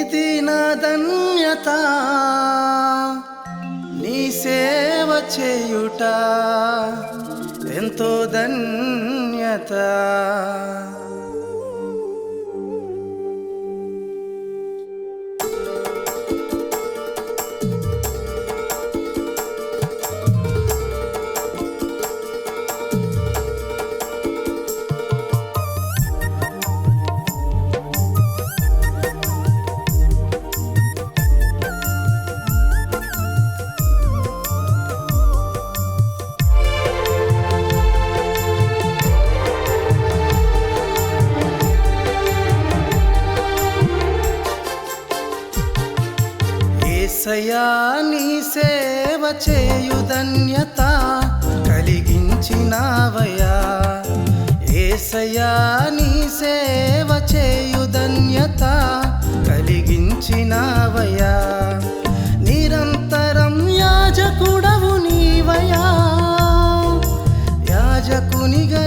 ఇది నా ధన్యత నీ సేవ చేయుట ఎంతో ధన్యత. ఏసయా నీ సేవ చేయు ధన్యత కలిగించినావయా ఏసయా నీ సేవ చేయు ధన్యత కలిగించినావయా నిరంతరం యాజకుడవు నీవయా యాజకునిగా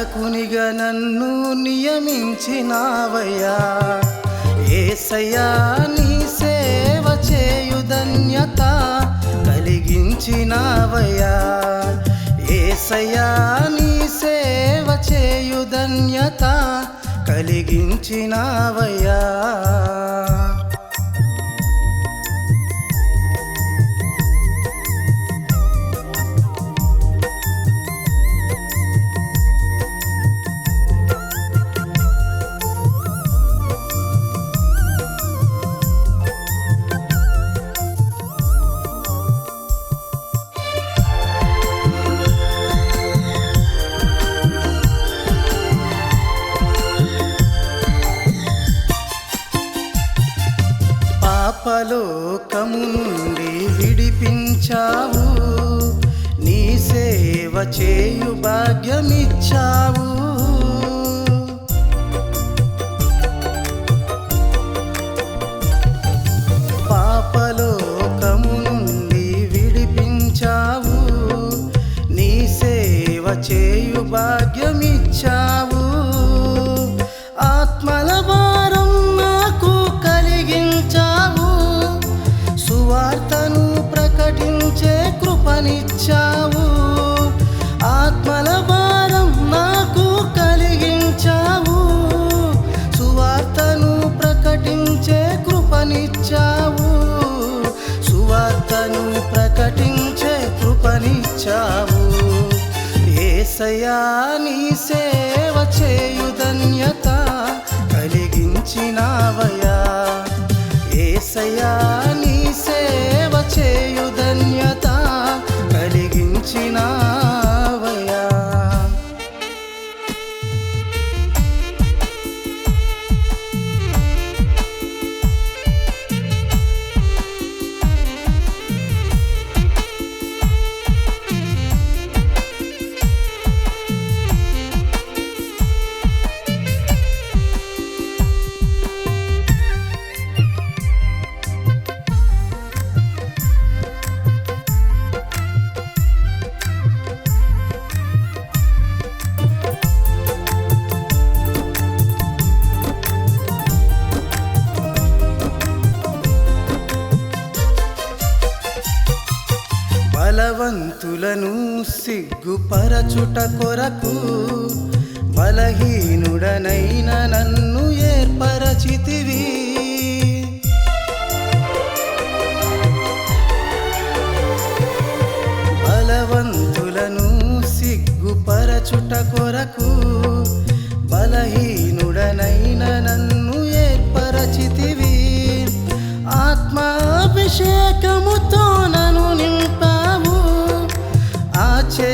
యాజకునిగా నన్ను నియమించినావయ్యా. ఏసయ్యా నీ సేవ చేయు ధన్యత కలిగించినావయా ఏసయ్యా నీ సేవ చేయు ధన్యత కలిగించినావయ్యా. పాపలోకము నుండి విడిపించావు. నీ సేవ చేయు భాగ్యమిచ్చావు. పాపలోకము నుండి విడిపించావు. నీ సేవ చేయు భాగ్యమిచ్చావు. కృపనిచ్చావు సువార్తను ప్రకటించే కృపనిచ్చావు. ఏసయా నీ సేవ చేయు ధన్యత కలిగించినావయా ఏసయా నీ సేవ చేయు ధన్యత కలిగించినా బలవంతులను సిగ్గుపరచుట కొరకు బలహీనుడనైన నన్ను ఏర్పరచితివి. బలవంతులను సిగ్గుపరచుట కొరకు బలహీనుడనైన నన్ను ఏర్పరచితివి. ఆత్మాభిషేకం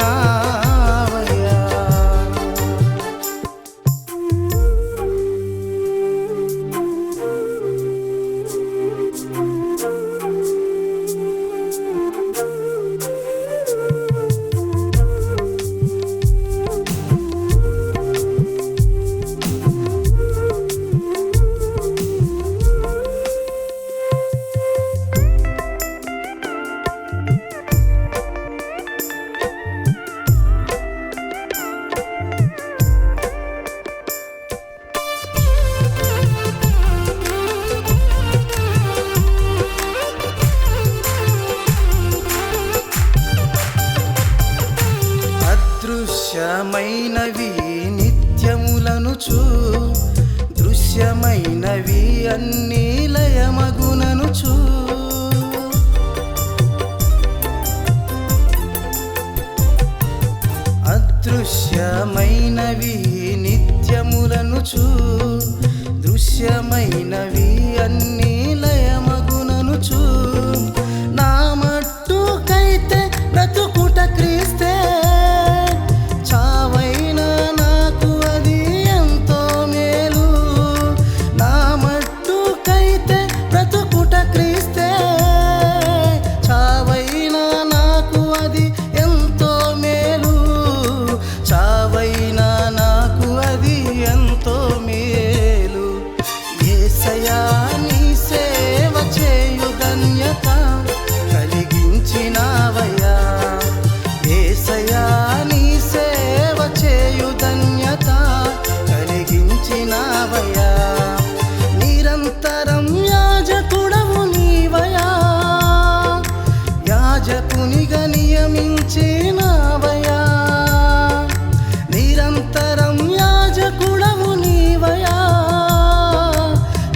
না దృశ్యమైనవి నిత్యములనుచు దృశ్యమైనవి అన్ని లయమగునను చూ అదృశ్యమైనవి నిత్యములనుచు దృశ్యమైనవి కరుణించినావయా నిరంతరం యాజకుడవు నీవయా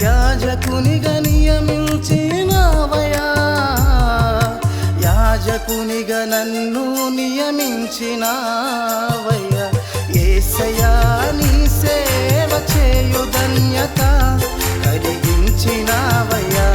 యాజకునిగా నియమించినావయా యాజకునిగా నన్ను నియమించినావయ్యా. ఏసయా నీ సేవ చేయు ధన్యత కలిగించినావయ్యా.